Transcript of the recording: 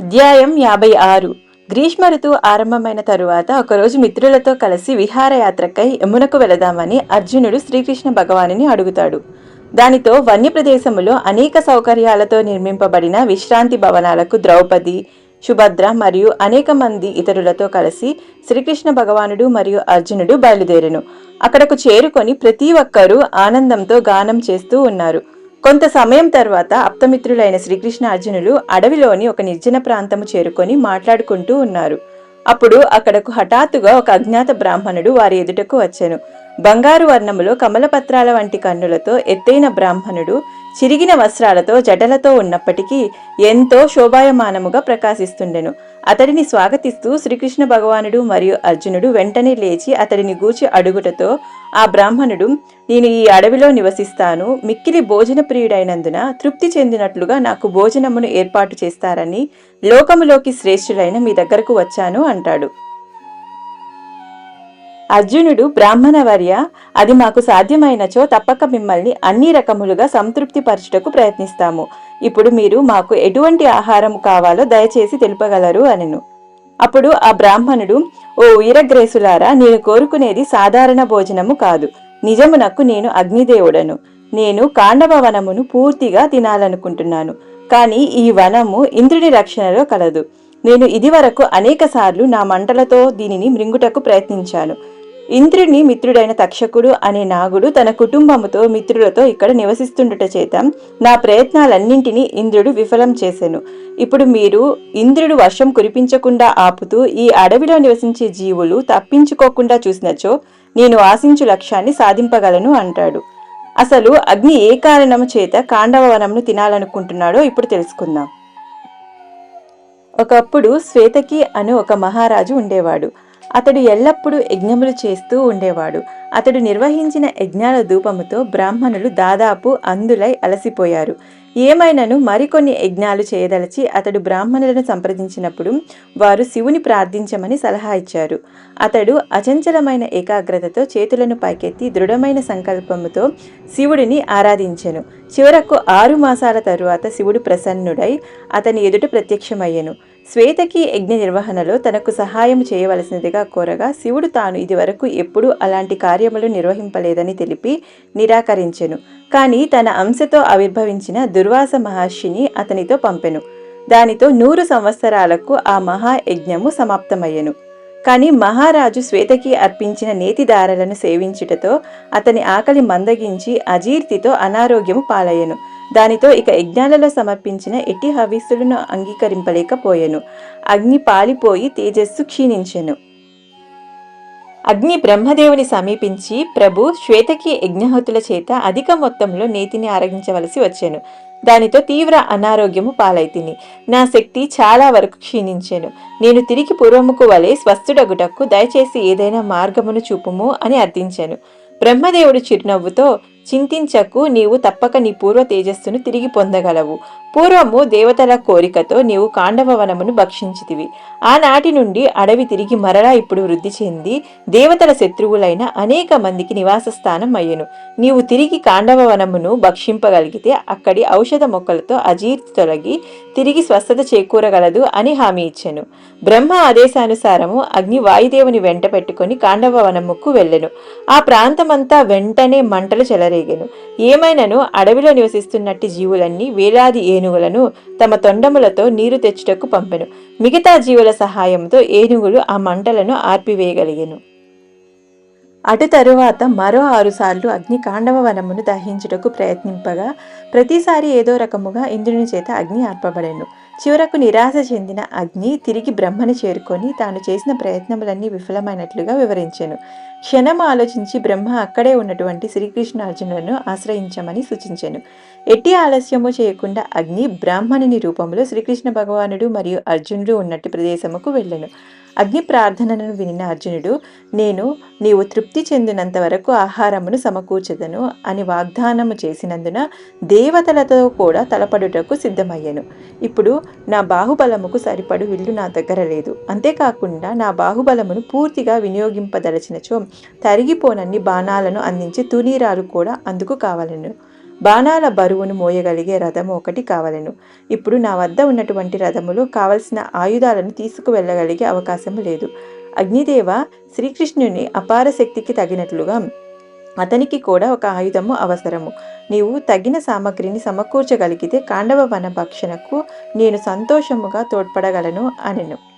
అధ్యాయం యాభై ఆరు. గ్రీష్మ ఋతువు ఆరంభమైన తరువాత ఒకరోజు మిత్రులతో కలిసి విహారయాత్రకై యమునకు వెళదామని అర్జునుడు శ్రీకృష్ణ భగవానుని అడుగుతాడు. దానితో వన్య ప్రదేశములో అనేక సౌకర్యాలతో నిర్మింపబడిన విశ్రాంతి భవనాలకు ద్రౌపది సుభద్ర మరియు అనేక మంది ఇతరులతో కలిసి శ్రీకృష్ణ భగవానుడు మరియు అర్జునుడు బయలుదేరెను. అక్కడకు చేరుకొని ప్రతి ఒక్కరూ ఆనందంతో గానం చేస్తూ ఉన్నారు. కొంత సమయం తర్వాత అప్తమిత్రులైన శ్రీకృష్ణ అర్జునులు అడవిలోని ఒక నిర్జన ప్రాంతము చేరుకొని మాట్లాడుకుంటూ ఉన్నారు. అప్పుడు అక్కడకు హఠాత్తుగా ఒక అజ్ఞాత బ్రాహ్మణుడు వారి ఎదుటకు వచ్చెను. బంగారు వర్ణములో కమలపత్రాల వంటి కన్నులతో ఎత్తైన బ్రాహ్మణుడు చిరిగిన వస్త్రాలతో జటలతో ఉన్నప్పటికీ ఎంతో శోభాయమానముగా ప్రకాశిస్తుండెను. అతడిని స్వాగతిస్తూ శ్రీకృష్ణ భగవానుడు మరియు అర్జునుడు వెంటనే లేచి అతడిని గూచి అడుగుటతో ఆ బ్రాహ్మణుడు నేను ఈ అడవిలో నివసిస్తాను. మిక్కిలి భోజన ప్రియుడైనందున తృప్తి చెందినట్లుగా నాకు భోజనమును ఏర్పాటు చేస్తారని లోకములోకి శ్రేష్ఠులైన మీ దగ్గరకు వచ్చాను అంటాడు. అర్జునుడు బ్రాహ్మణ వర్య అది మాకు సాధ్యమైనచో తప్పక మిమ్మల్ని అన్ని రకములుగా సంతృప్తి పరచుటకు ప్రయత్నిస్తాము. ఇప్పుడు మీరు మాకు ఎటువంటి ఆహారం కావాలో దయచేసి తెలుపగలరు అనెను. అప్పుడు ఆ బ్రాహ్మణుడు ఓ వీరగ్రేసులారా నేను కోరుకునేది సాధారణ భోజనము కాదు. నిజమునకు నేను అగ్నిదేవుడను. నేను కాండవ వనమును పూర్తిగా తినాలనుకుంటున్నాను. కానీ ఈ వనము ఇంద్రుని రక్షణలో కలదు. నేను ఇదివరకు అనేక సార్లు నా మంటలతో దీనిని మృంగుటకు ప్రయత్నించాను. ఇంద్రుడిని మిత్రుడైన తక్షకుడు అనే నాగుడు తన కుటుంబముతో మిత్రులతో ఇక్కడ నివసిస్తుండట చేత నా ప్రయత్నాలన్నింటినీ ఇంద్రుడు విఫలం చేశాను ఇప్పుడు మీరు ఇంద్రుడు వర్షం కురిపించకుండా ఆపుతూ ఈ అడవిలో నివసించే జీవులు తప్పించుకోకుండా చూసినచో నేను ఆశించు లక్ష్యాన్ని సాధింపగలను అంటాడు. అసలు అగ్ని ఏ కారణము చేత కాండవ వనంను తినాలనుకుంటున్నాడో ఇప్పుడు తెలుసుకుందాం. ఒకప్పుడు శ్వేతకి అను ఒక మహారాజు ఉండేవాడు. అతడు ఎల్లప్పుడూ యజ్ఞములు చేస్తూ ఉండేవాడు. అతడు నిర్వహించిన యజ్ఞాల ధూపముతో బ్రాహ్మణులు దాదాపు అందులై అలసిపోయారు. ఏమైనను మరికొన్ని యజ్ఞాలు చేయదలచి అతడు బ్రాహ్మణులను సంప్రదించినప్పుడు వారు శివుని ప్రార్థించమని సలహా ఇచ్చారు. అతడు అచంచలమైన ఏకాగ్రతతో చేతులను పైకెత్తి దృఢమైన సంకల్పముతో శివుడిని ఆరాధించెను. చివరకు ఆరు మాసాల తరువాత శివుడు ప్రసన్నుడై అతని ఎదుట ప్రత్యక్షమయ్యెను. శ్వేతకి యజ్ఞ నిర్వహణలో తనకు సహాయం చేయవలసినదిగా కోరగా శివుడు తాను ఇదివరకు ఎప్పుడూ అలాంటి కార్యములు నిర్వహింపలేదని తెలిపి నిరాకరించెను. కానీ తన అంశతో ఆవిర్భవించిన దుర్వాస మహర్షిని అతనితో పంపెను. దానితో నూరు సంవత్సరాలకు ఆ మహాయజ్ఞము సమాప్తమయ్యెను. కానీ మహారాజు శ్వేతకి అర్పించిన నేతిదారలను సేవించుటతో అతని ఆకలి మందగించి అజీర్తితో అనారోగ్యము పాలయ్యను. దానితో ఇక యజ్ఞాలలో సమర్పించిన ఎట్టి హవిస్సులను అంగీకరింపలేకపోయాను. అగ్ని పాలిపోయి తేజస్సు క్షీణించెను. అగ్ని బ్రహ్మదేవుని సమీపించి ప్రభు శ్వేతకి యజ్ఞహతుల చేత అధిక మొత్తంలో నేతిని ఆరగించవలసి వచ్చాను. దానితో తీవ్ర అనారోగ్యము పాలైతిని. నా శక్తి చాలా వరకు క్షీణించాను. నేను తిరిగి పూర్వముకు వలె స్వస్థుడగుటకు దయచేసి ఏదైనా మార్గమును చూపుము అని అర్థించాను. బ్రహ్మదేవుడు చిరునవ్వుతో చింతించకు నీవు తప్పక నీ పూర్వ తేజస్సును తిరిగి పొందగలవు. పూర్వము దేవతల కోరికతో నీవు కాండవవనమును భక్షించితివి. ఆనాటి నుండి అడవి తిరిగి మరలా ఇప్పుడు వృద్ధి చెంది దేవతల శత్రువులైన అనేక మందికి నివాస స్థానం అయ్యను. నీవు తిరిగి కాండవవనమును భక్షింపగలిగితే అక్కడి ఔషధ మొక్కలతో అజీర్తి తొలగి తిరిగి స్వస్థత చేకూరగలదు అని హామీ ఇచ్చెను. బ్రహ్మ ఆదేశానుసారము అగ్ని వాయుదేవుని వెంట పెట్టుకుని కాండవ వనముకు వెళ్ళెను. ఆ ప్రాంతమంతా వెంటనే మంటలు చెలరేగెను. ఏమైనను అడవిలో నివసిస్తున్నట్టి జీవులన్నీ వేలాది ఏనుగులను తమ తొండములతో నీరు తెచ్చుటకు పంపెను. మిగతా జీవుల సహాయంతో ఏనుగులు ఆ మంటలను ఆర్పివేయగలిగెను. అటు తరువాత మరో ఆరుసార్లు అగ్ని కాండవ వనమును దహించుటకు ప్రయత్నింపగా ప్రతిసారి ఏదో రకముగా ఇంద్రుని చేత అగ్ని ఆర్పబడెను. చివరకు నిరాశ చెందిన అగ్ని తిరిగి బ్రహ్మను చేరుకొని తాను చేసిన ప్రయత్నములన్నీ విఫలమైనట్లుగా వివరించెను. క్షణం ఆలోచించి బ్రహ్మ అక్కడే ఉన్నటువంటి శ్రీకృష్ణార్జునులను ఆశ్రయించమని సూచించెను. ఎట్టి ఆలస్యము చేయకుండా అగ్ని బ్రాహ్మణుని రూపంలో శ్రీకృష్ణ భగవానుడు మరియు అర్జునుడు ఉన్నట్టు ప్రదేశముకు వెళ్ళను. అగ్ని ప్రార్థనను వినిన అర్జునుడు నేను నీవు తృప్తి చెందినంత వరకు ఆహారమును సమకూర్చదను అని వాగ్దానము చేసినందున దేవతలతో కూడా తలపడుటకు సిద్ధమయ్యను. ఇప్పుడు నా బాహుబలముకు సరిపడు విల్లు నా దగ్గర లేదు. అంతేకాకుండా నా బాహుబలమును పూర్తిగా వినియోగింపదలచినచో తరిగిపోనన్ని బాణాలను అందించి తునీరాలు కూడా అందుకు కావాలను. బాణాల బరువును మోయగలిగే రథము ఒకటి కావలెను. ఇప్పుడు నా వద్ద ఉన్నటువంటి రథములు కావలసిన ఆయుధాలను తీసుకువెళ్ళగలిగే అవకాశం లేదు. అగ్నిదేవ శ్రీకృష్ణుని అపార శక్తికి తగినట్లుగా అతనికి కూడా ఒక ఆయుధము అవసరము. నీవు తగిన సామగ్రిని సమకూర్చగలిగితే కాండవ వన భక్షణకు నేను సంతోషముగా తోడ్పడగలను అనెను.